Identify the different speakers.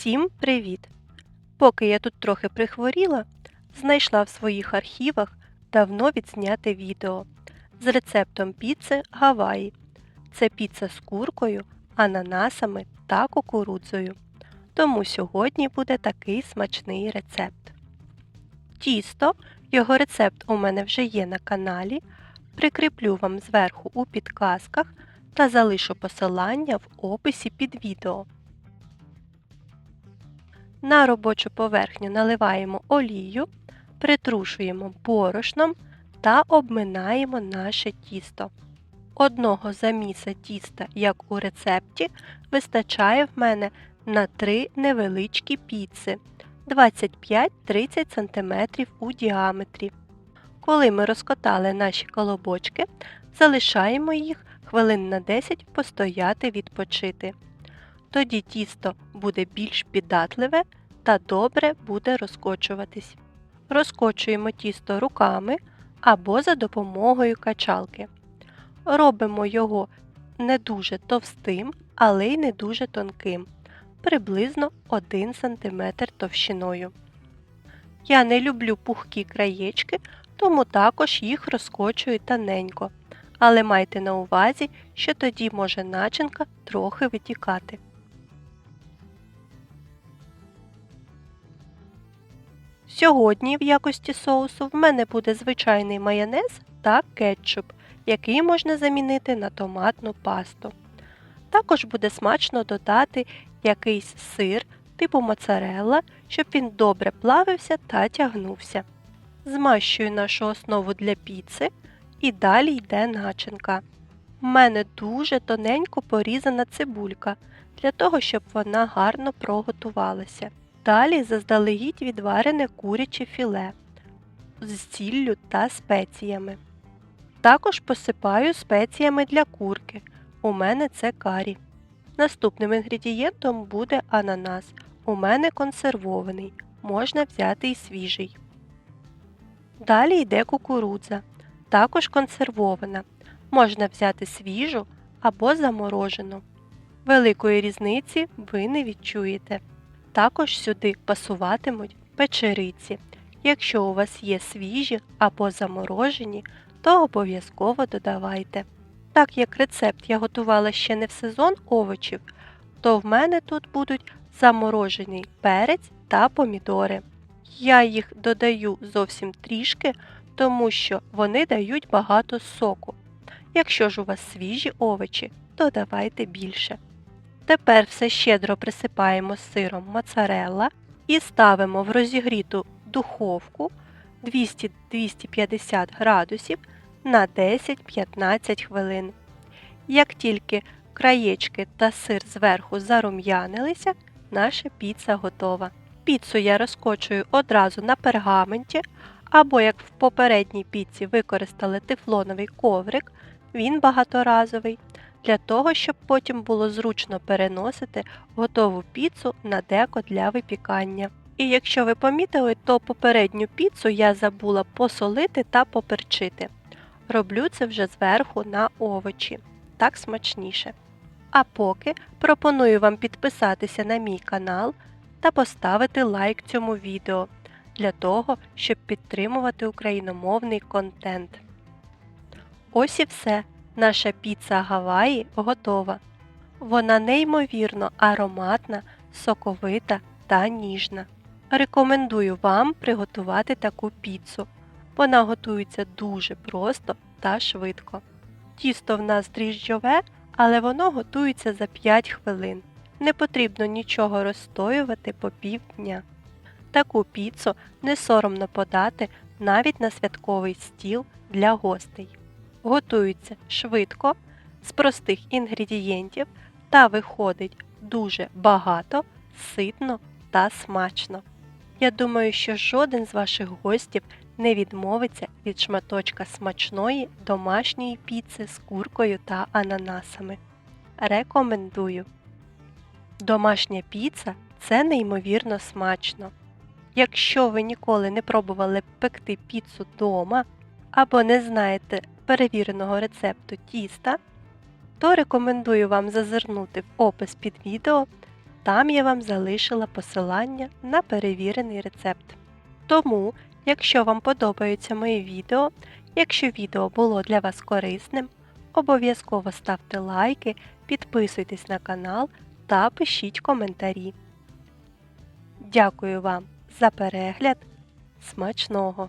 Speaker 1: Всім привіт! Поки я тут трохи прихворіла, знайшла в своїх архівах давно відзняте відео з рецептом піци Гаваї. Це піца з куркою, ананасами та кукурудзою. Тому сьогодні буде такий смачний рецепт. Тісто, його рецепт у мене вже є на каналі. Прикріплю вам зверху у підказках та залишу посилання в описі під відео. На робочу поверхню наливаємо олію, притрушуємо борошном та обминаємо наше тісто. Одного заміса тіста, як у рецепті, вистачає в мене на 3 невеличкі піци 25-30 см у діаметрі. Коли ми розкотали наші колобочки, залишаємо їх хвилин на 10 постояти відпочити. Тоді тісто буде більш піддатливе та добре буде розкочуватись. Розкочуємо тісто руками або за допомогою качалки. Робимо його не дуже товстим, але й не дуже тонким, приблизно 1 см товщиною. Я не люблю пухкі краєчки, тому також їх розкочую тоненько, але майте на увазі, що тоді може начинка трохи витікати. Сьогодні в якості соусу в мене буде звичайний майонез та кетчуп, який можна замінити на томатну пасту. Також буде смачно додати якийсь сир типу моцарелла, щоб він добре плавився та тягнувся. Змащую нашу основу для піци і далі йде начинка. У мене дуже тоненько порізана цибулька, для того, щоб вона гарно проготувалася. Далі заздалегідь відварене куряче філе з сіллю та спеціями. Також посипаю спеціями для курки. У мене це карі. Наступним інгредієнтом буде ананас. У мене консервований, можна взяти і свіжий. Далі йде кукурудза, також консервована. Можна взяти свіжу або заморожену. Великої різниці ви не відчуєте. Також сюди пасуватимуть печериці. Якщо у вас є свіжі або заморожені, то обов'язково додавайте. Так як рецепт я готувала ще не в сезон овочів, то в мене тут будуть заморожений перець та помідори. Я їх додаю зовсім трішки, тому що вони дають багато соку. Якщо ж у вас свіжі овочі, то давайте більше. Тепер все щедро присипаємо сиром моцарелла і ставимо в розігріту духовку 200-250 градусів на 10-15 хвилин. Як тільки краєчки та сир зверху зарум'янилися, наша піца готова. Піцу я розкочую одразу на пергаменті, або як в попередній піці використали тефлоновий коврик, він багаторазовий для того, щоб потім було зручно переносити готову піцу на деко для випікання. І якщо ви помітили, то попередню піцу я забула посолити та поперчити. Роблю це вже зверху на овочі. Так смачніше. А поки пропоную вам підписатися на мій канал та поставити лайк цьому відео для того, щоб підтримувати україномовний контент. Ось і все. Наша піца Гаваї готова. Вона неймовірно ароматна, соковита та ніжна. Рекомендую вам приготувати таку піцу. Вона готується дуже просто та швидко. Тісто в нас дріжджове, але воно готується за 5 хвилин. Не потрібно нічого розстоювати по півдня. Таку піцу не соромно подати навіть на святковий стіл для гостей готується швидко, з простих інгредієнтів та виходить дуже багато, ситно та смачно. Я думаю, що жоден з ваших гостів не відмовиться від шматочка смачної домашньої піци з куркою та ананасами. Рекомендую. Домашня піца це неймовірно смачно. Якщо ви ніколи не пробували пекти піцу вдома або не знаєте перевіреного рецепту тіста, то рекомендую вам зазирнути в опис під відео Там я вам залишила посилання на перевірений рецепт. Тому, якщо вам подобаються мої відео, якщо відео було для вас корисним, обов'язково ставте лайки, підписуйтесь на канал та пишіть коментарі. Дякую вам за перегляд. Смачного!